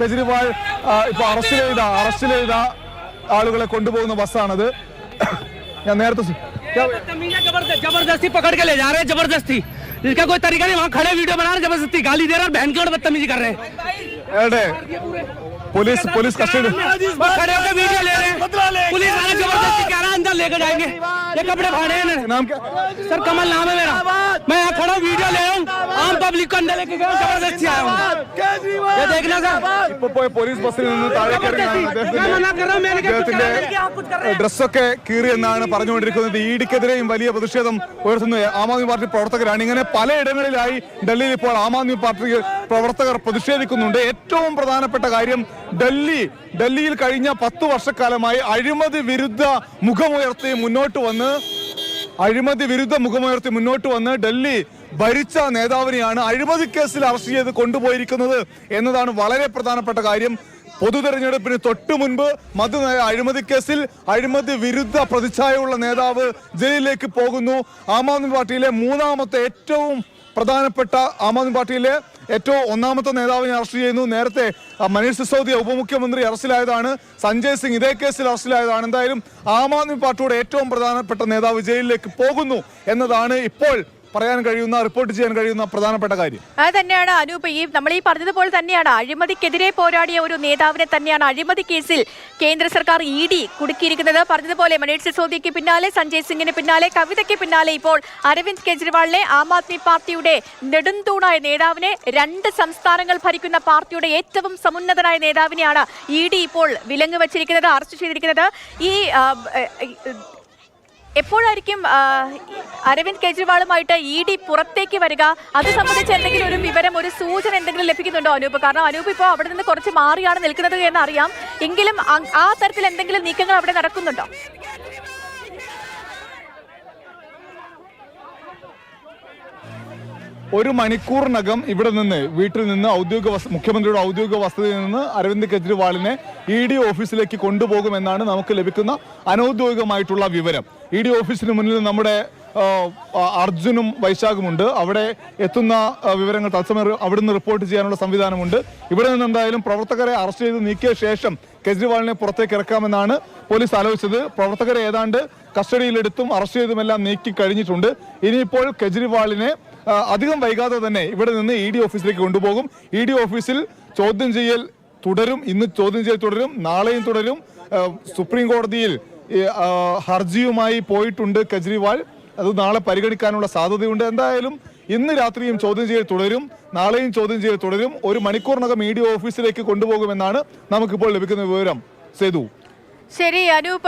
കെജ്രിവാൾ ആ, ഇപ്പൊ അറസ്റ്റ് ചെയ്ത അറസ്റ്റ് ചെയ്ത ആളുകളെ കൊണ്ടുപോകുന്ന ബസ്സാണത് ഞാൻ നേരത്തെ സു- क्या- बदतमीजी है, जबरदस्त जबरदस्ती पकड़ के ले जा रहे हैं जबरदस्ती इसका कोई तरीका नहीं वहाँ खड़े वीडियो बना रहे हैं, जबरदस्ती गाली दे रहे हैं और बहन की और बदतमीजी कर रहे हैं എവിടെ പോലീസ് പോലീസ് കസ്റ്റഡി वो खड़े होकर वीडियो ले रहे हैं पुलिस वाले जबरदस्ती कह रहा है अंदर लेकर जाएंगे ये कपड़े फाड़े हैं इन्होंने। നാം क्या सर कमल नाम है मेरा मैं यहाँ खड़ा हूँ वीडियो ले रहा हूँ आम पब्लिक को अंदर लेके गया हूँ, जबरदस्ती आया हूँ ये देखना सर ഇപ്പൊ പോയ പോലീസ് ബസ്സിൽ നിന്ന് താഴേക്ക് ഇറങ്ങാൻ मैं मना कर रहा हूँ मैंने क्या कुछ करा അദ്ദേഹത്തിന്റെ नहीं, आप कुछ कर रहे हैं ഡ്രസ്സൊക്കെ കീറി എന്നാണ് പറഞ്ഞുകൊണ്ടിരിക്കുന്നത് ഇഡിക്കെതിരെയും വലിയ പ്രതിഷേധം ഉയർത്തുന്നു ആം ആദ്മി പാർട്ടി പ്രവർത്തകരാണ് ഇങ്ങനെ പലയിടങ്ങളിലായി ഡൽഹിയിൽ ഇപ്പോൾ ആം ആദ്മി പാർട്ടി പ്രവർത്തകർ പ്രതിഷേധിക്കുന്നുണ്ട്. ഏറ്റവും പ്രധാനപ്പെട്ട കാര്യം ഡൽഹി. ഡൽഹിയിൽ കഴിഞ്ഞ പത്ത് വർഷക്കാലമായി അഴിമതി വിരുദ്ധ മുഖമുയർത്തി മുന്നോട്ട് വന്ന് അഴിമതി വിരുദ്ധ മുഖമുയർത്തി മുന്നോട്ട് വന്ന് ഡൽഹി ഭരിച്ച നേതാവിനെയാണ് അഴിമതി കേസിൽ അറസ്റ്റ് ചെയ്ത് കൊണ്ടുപോയിരിക്കുന്നത് എന്നതാണ് വളരെ പ്രധാനപ്പെട്ട കാര്യം. പൊതു തെരഞ്ഞെടുപ്പിന് തൊട്ടു മുൻപ് മധു അഴിമതി കേസിൽ അഴിമതി വിരുദ്ധ പ്രതിച്ഛായുള്ള നേതാവ് ജയിലിലേക്ക് പോകുന്നു. ആം ആദ്മി പാർട്ടിയിലെ മൂന്നാമത്തെ ഏറ്റവും പ്രധാനപ്പെട്ട ആം ആദ്മി പാർട്ടിയിലെ ഏറ്റവും ഒന്നാമത്തെ നേതാവിനെ അറസ്റ്റ് ചെയ്യുന്നു. നേരത്തെ മനീഷ് സിസോദിയ ഉപമുഖ്യമന്ത്രി അറസ്റ്റിലായതാണ്. സഞ്ജയ് സിംഗ് ഇതേ കേസിൽ അറസ്റ്റിലായതാണ്. എന്തായാലും ആം ആദ്മി പാർട്ടിയുടെ ഏറ്റവും പ്രധാനപ്പെട്ട നേതാവ് ജയിലിലേക്ക് പോകുന്നു എന്നതാണ് ഇപ്പോൾ പറയാൻ കഴിയുന്ന റിപ്പോർട്ട് ചെയ്യാൻ കഴിയുന്ന പ്രധാനപ്പെട്ട കാര്യം. അത് തന്നെയാണ് അനൂപ്. ഈ നമ്മൾ ഈ പറഞ്ഞതുപോലെ തന്നെയാണ്. അഴിമതിക്കെതിരെ പോരാടിയ ഒരു നേതാവിനെ തന്നെയാണ് അഴിമതി കേസിൽ കേന്ദ്ര സർക്കാർ ഇ ഡി കുടുക്കിയിരിക്കുന്നത്. പറഞ്ഞതുപോലെ മനീഷ് സിസോദിയയ്ക്ക് പിന്നാലെ സഞ്ജയ് സിംഗിന് പിന്നാലെ കവിതയ്ക്ക് പിന്നാലെ ഇപ്പോൾ അരവിന്ദ് കെജ്രിവാളിനെ ആം ആദ്മി പാർട്ടിയുടെ നെടുന്തൂണായ നേതാവിനെ രണ്ട് സംസ്ഥാനങ്ങൾ ഭരിക്കുന്ന പാർട്ടിയുടെ ഏറ്റവും സമുന്നതനായ നേതാവിനെയാണ് ഇ ഡി ഇപ്പോൾ വിലങ്ങ് വച്ചിരിക്കുന്നത് അറസ്റ്റ് ചെയ്തിരിക്കുന്നത്. ഈ എപ്പോഴായിരിക്കും അരവിന്ദ് കെജ്രിവാളുമായിട്ട് ഇ ഡി പുറത്തേക്ക് വരിക? അത് സംബന്ധിച്ച് എന്തെങ്കിലും ഒരു വിവരം ഒരു സൂചന എന്തെങ്കിലും ലഭിക്കുന്നുണ്ടോ അനൂപ്? കാരണം അനൂപ് ഇപ്പോൾ അവിടെ നിന്ന് കുറച്ച് മാറിയാണ് നിൽക്കുന്നത് എന്നറിയാം. എങ്കിലും ആ തരത്തിൽ എന്തെങ്കിലും നീക്കങ്ങൾ അവിടെ നടക്കുന്നുണ്ടോ? ഒരു മണിക്കൂറിനകം ഇവിടെ നിന്ന് വീട്ടിൽ നിന്ന് ഔദ്യോഗിക മുഖ്യമന്ത്രിയുടെ ഔദ്യോഗിക വസതിയിൽ നിന്ന് അരവിന്ദ് കെജ്രിവാളിനെ ഇ ഡി ഓഫീസിലേക്ക് കൊണ്ടുപോകുമെന്നാണ് നമുക്ക് ലഭിക്കുന്ന അനൌദ്യോഗികമായിട്ടുള്ള വിവരം. ഇ ഡി ഓഫീസിന് മുന്നിൽ നമ്മുടെ അർജുനും വൈശാഖുമുണ്ട്. അവിടെ എത്തുന്ന വിവരങ്ങൾ തത്സമയം അവിടുന്ന് റിപ്പോർട്ട് ചെയ്യാനുള്ള സംവിധാനമുണ്ട്. ഇവിടെ നിന്ന് എന്തായാലും പ്രവർത്തകരെ അറസ്റ്റ് ചെയ്ത് നീക്കിയ ശേഷം കെജ്രിവാളിനെ പുറത്തേക്ക് ഇറക്കാമെന്നാണ് പോലീസ് ആലോചിച്ചത്. പ്രവർത്തകരെ ഏതാണ്ട് കസ്റ്റഡിയിലെടുത്തും അറസ്റ്റ് ചെയ്തുമെല്ലാം നീക്കി കഴിഞ്ഞിട്ടുണ്ട്. ഇനിയിപ്പോൾ കെജ്രിവാളിനെ അധികം വൈകാതെ തന്നെ ഇവിടെ നിന്ന് ഇ ഡി ഓഫീസിലേക്ക് കൊണ്ടുപോകും. ഇ ഡി ഓഫീസിൽ ചോദ്യം ചെയ്യൽ തുടരും. ഇന്ന് ചോദ്യം ചെയ്യൽ തുടരും. നാളെയും തുടരും. സുപ്രീം കോടതിയിൽ ഹർജിയുമായി പോയിട്ടുണ്ട് കെജ്രിവാൾ. അത് നാളെ പരിഗണിക്കാനുള്ള സാധ്യതയുണ്ട്. എന്തായാലും ഇന്ന് രാത്രിയും ചോദ്യം ചെയ്യൽ തുടരും. നാളെയും ചോദ്യം ചെയ്യൽ തുടരും. ഒരു മണിക്കൂറിനകം ഡി ഓഫീസിലേക്ക് കൊണ്ടുപോകുമെന്നാണ് നമുക്കിപ്പോൾ ലഭിക്കുന്ന വിവരം. സേതു. ശരി അനൂപ്